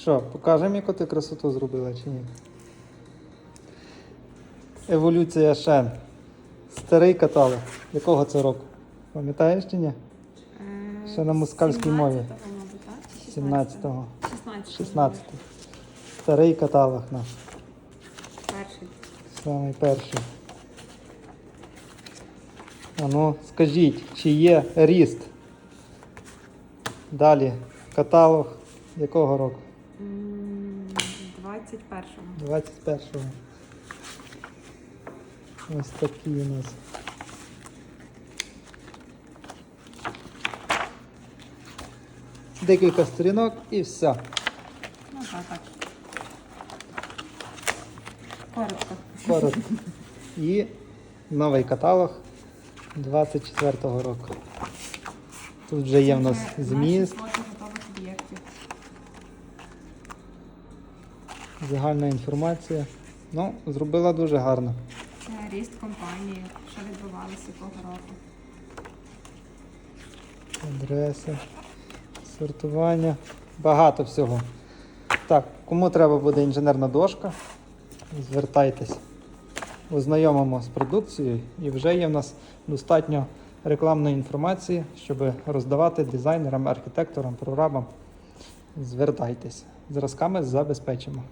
Що, покажемо, яку ти красоту зробила чи ні? Еволюція Шен. Старий каталог. Якого це року? Пам'ятаєш чи ні? Е, Ще на москальській мові. 17-го, мабуть, так? Чи 17-го. 16-го. Старий каталог наш. Перший. Самий перший. А ну, скажіть, чи є ріст? Далі. Каталог якого року? М, 21-го. 21-го. Ось такі у нас. Декілька сторінок і все. Ну так, так. Коротко. Коротко. І новий каталог 24-го року. Тут вже є в нас зміст, загальна інформація. Ну, зробила дуже гарно. Це ріст компанії, що відбувалося якого року. Адреси, сортування, багато всього. Так, кому треба буде інженерна дошка, звертайтесь, ознайомимо з продукцією і вже є в нас достатньо рекламної інформації, щоб роздавати дизайнерам, архітекторам, прорабам. Звертайтесь. Зразками забезпечимо.